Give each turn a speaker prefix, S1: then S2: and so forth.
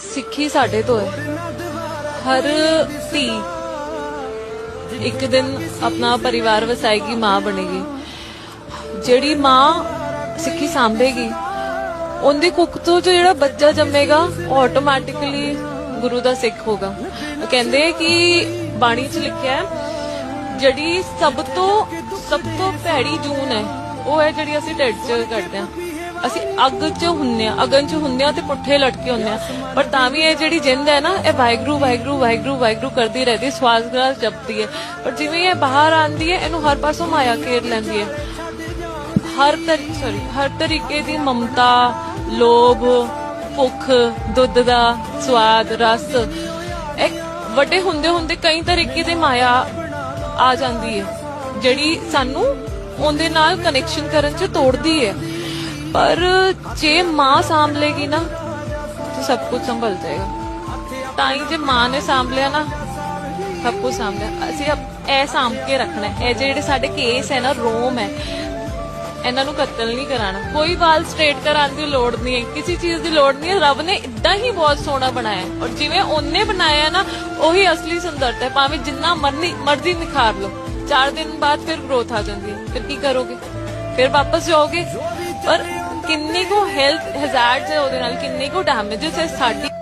S1: ਸਿੱਖੀ ਸਾਡੇ ਤੋਂ ਹੈ। ਹਰ ਧੀ ਇੱਕ ਦਿਨ ਆਪਣਾ ਪਰਿਵਾਰ ਵਸਾਏਗੀ, ਮਾਂ ਬਣੇਗੀ। ਜਿਹੜੀ ਮਾਂ ਸਿੱਖੀ ਸਾਂਭੇਗੀ, ਉਹਦੀ ਕੁੱਖ ਤੋਂ ਜਿਹੜਾ ਬੱਚਾ ਜੰਮੇਗਾ, ਉਹ ਆਟੋਮੈਟਿਕਲੀ ਗੁਰੂ ਦਾ ਸਿੱਖ ਹੋਗਾ ਉਹ ਕਹਿੰਦੇ ਕਿ ਬਾਣੀ 'ਚ ਲਿਖਿਆ ਹੈ, ਜਿਹੜੀ ਸਭ ਤੋਂ ਸਭ ਤੋਂ ਭੈੜੀ ਜੂਨ ਹੈ, ਉਹ ਹੈ ਜਿਹੜੀ ਅਸੀਂ ਢਿੱਡ 'ਚ ਕੱਢਦੇ ਹਾਂ। ਅਸੀਂ ਅੱਗ 'ਚ ਹੁੰਨੇ ਆ, ਅਗਨ 'ਚ ਹੁੰਨੇ ਆ ਤੇ ਪੁੱਠੇ ਲਟਕੇ ਹੁੰਨੇ ਆ। ਪਰ ਤਾਂ ਵੀ ਇਹ ਜਿਹੜੀ ਜਿੰਦ ਹੈ ਨਾ, ਇਹ ਵਾਹਿਗੁਰੂ ਵਾਹਿਗੁਰੂ ਵਾਹਿਗੁਰੂ ਵਾਹਿਗੁਰੂ ਕਰਦੀ ਰਹਿੰਦੀ ਸਵਾਸ ਜਪਦੀ ਹੈ। ਪਰ ਜਿਵੇਂ ਇਹ ਬਾਹਰ ਆਂਦੀ ਹੈ, ਇਹਨੂੰ ਹਰ ਪਾਸੋਂ ਮਾਇਆ ਘੇਰ ਲੈਂਦੀ ਹੈ। ਹਰ ਤਰੀ ਸੌਰੀ ਹਰ ਤਰੀਕੇ ਦੀ ਮਮਤਾ, ਲੋਭ, ਭੁੱਖ, ਦੁੱਧ ਦਾ ਸਵਾਦ, ਰਸ ਇੱਕ ਵੱਡੇ ਹੁੰਦੇ ਹੁੰਦੇ ਕਈ ਤਰੀਕੇ ਦੀ ਮਾਇਆ ਆ ਜਾਂਦੀ ਹੈ। ਜਿਹੜੀ ਸਾਨੂੰ ਉਹਦੇ ਨਾਲ ਕਨੈਕਸ਼ਨ ਕਰਨ ਚ ਤੋੜਦੀ ਹੈ। ਪਰ ਜੇ ਮਾਂ ਸਾਂਭ ਲੇਗੀ ਨਾ, ਤਾਂ ਸਭ ਕੁਝ ਸੰਭਲ ਜਾਏਗਾ। ਤਾਂ ਹੀ ਮਾਂ ਨੇ ਸਾਂਭ ਲਿਆ ਨਾ, ਸਭ ਕੁਝ ਸਾਂਭ ਲਿਆ ਅਸੀਂ ਅਬ ਇਹ ਸਾਂਭ ਕੇ ਰੱਖਣਾ ਹੈ। ਇਹ ਜਿਹੜੇ ਸਾਡੇ ਕੇਸ ਹੈ ਨਾ, ਰੋਮ ਹੈ, ਇਹਨਾਂ ਨੂੰ ਕਤਲ ਨਹੀਂ ਕਰਾਣਾ ਕੋਈ ਵਾਲ ਸਟ੍ਰੇਟ ਕਰਾਉਣ ਦੀ ਲੋੜ ਨਹੀਂ ਹੈ। ਕਿਸੇ ਚੀਜ਼ ਦੀ ਲੋੜ ਨਹੀਂ ਹੈ। ਰੱਬ ਨੇ ਇਦਾਂ ਹੀ ਬਹੁਤ ਸੋਹਣਾ ਬਣਾਇਆ ਔਰ ਜਿਵੇਂ ਉਹਨੇ ਬਣਾਇਆ ਨਾ, ਉਹੀ ਅਸਲੀ ਸੁੰਦਰਤਾ ਹੈ। ਭਾਵੇਂ ਜਿੰਨਾ ਮਰਨੀ, ਮਰਜ਼ੀ ਨਿਖਾਰ ਲਓ। 4 ਦਿਨ ਬਾਅਦ ਫਿਰ ਗਰੋਥ ਆ ਜਾਂਦੀ ਹੈ। ਫਿਰ ਕੀ ਕਰੋਗੇ? ਫਿਰ ਵਾਪਸ ਜਾਓਗੇ? ਪਰ ਕਿੰਨੀ ਕੁ ਹੈਲਥ ਹਜ਼ਾਰਡਸ ਹੈ ਉਹਦੇ ਨਾਲ ਕਿੰਨੀ ਕੁ ਡੈਮੇजेस ਹੈ ਸਾਡੀ